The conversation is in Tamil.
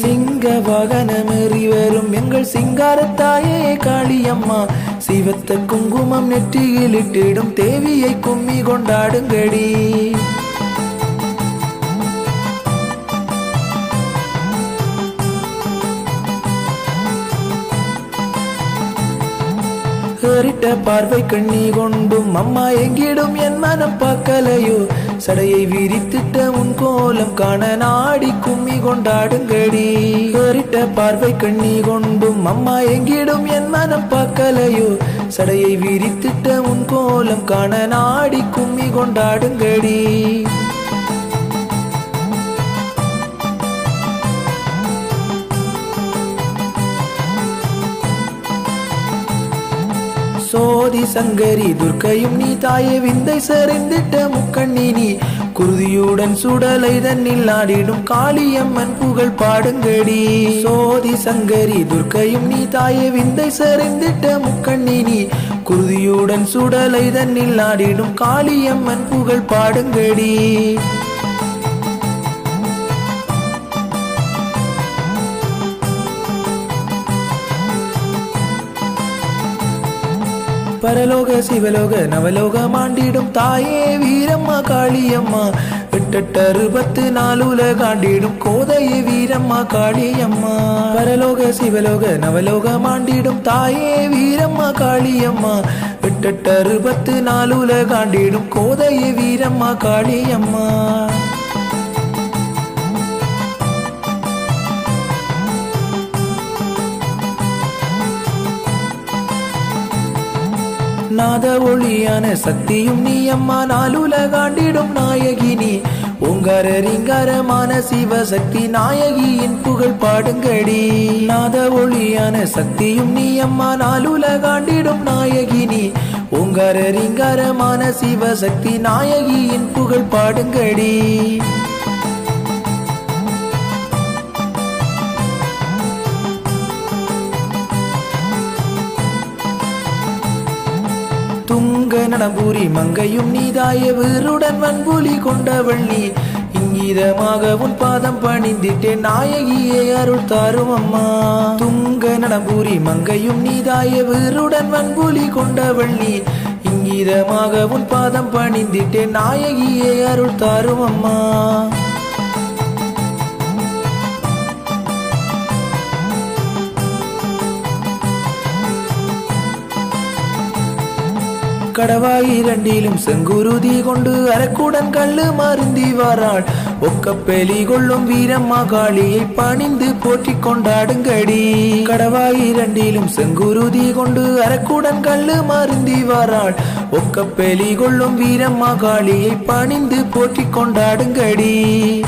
சிங்க வாகனம் வரும் எங்கள் சிங்காரத்தாயே காளியம்மா. சிவத்த குங்குமம் நெற்றியில் இட்டிடும் தேவியை கும்மி கொண்டாடுங்கடி. ஏறிட்ட பார்வை கண்ணி கொண்டும் அம்மா எங்கிடும் என் மனம் பார்க்கலையோ சடையை விரித்திட்ட உன் கோலம் காண நாடி கும்மி கொண்டாடுங்கடி. ஏறிட்ட பார்வை கண்ணி கொண்டும் அம்மா எங்கிடும் என் மனம் பார்க்கலையோ. சடையை விரித்திட்ட உன் கோலம் காண நாடி கும்மி கொண்டாடுங்கடி. சோதி சங்கரி துர்க்கையும் நீ தாயே விந்தை சரிந்திட்ட முக்கண்ணி நீ குருதியுடன் சுடலை தன்னில் ஆடிடும் காளியம்மன் புகழ் பாடுங்கடி. சோதி சங்கரி துர்க்கையும் நீ தாயே விந்தை சரிந்திட்ட முக்கண்ணி நீ குருதியுடன் சுடலை தன்னில் ஆடிடும் காளியம்மன் புகழ் பாடுங்கடி. பரலோக சிவலோக நவலோக மாண்டிடும் தாயே வீரம்மா காளியம்மா. எட்டெட்டு அறுபத்து நாலுல காண்டிடும் கோதையே வீரம்மா காளியம்மா. பரலோக சிவலோக நவலோக மாண்டிடும் தாயே வீரம்மா காளியம்மா. எட்டெட்டு அறுபத்து நாலுல காண்டிடும் கோதையே வீரம்மா காளியம்மா. நாத ஒளியான சக்தியும் நீ அம்மா நாலுலகாண்டிடும் நாயகினி. நீ ஓங்கார சிவசக்தி நாயகியின் புகழ் பாடுங்கடி. நாத ஒளியான சக்தியும் நீ அம்மா நாலுலகாண்டிடும் நாயகினி. நீ ஓங்கார சிவசக்தி நாயகியின் புகழ் பாடுங்கடி. துங்க நடம்பூரி மங்கையும் நீதாய வீருடன் வன்புலி கொண்டவள் நீ இங்கீதமாக உன் பாதம் பணிந்திட்டேன் நாயகியே அருள் தாரும் அம்மா. துங்க நடம்பூரி மங்கையும் நீதாய வீருடன் வன்புலி கொண்டவள் நீ இங்கீதமாக உன் பாதம் பணிந்திட்டேன் நாயகியே அருள் தாரும் அம்மா. கடவாய் இரண்டிலும் செங்குருதி கொண்டு அரக்குடன் கல்லு மருந்தி வாராள். ஒக்கப்பெலி கொள்ளும் வீரம்மா காளியை பணிந்து போற்றிக் கொண்டாடுங்கடி. கடவாய் இரண்டிலும் செங்குருதி கொண்டு அரக்குடன் கல்லு மருந்தி வாராள். ஒக்கப்பெலி கொள்ளும் வீரம்மா காளியை பணிந்து போற்றிக் கொண்டாடுங்கடி.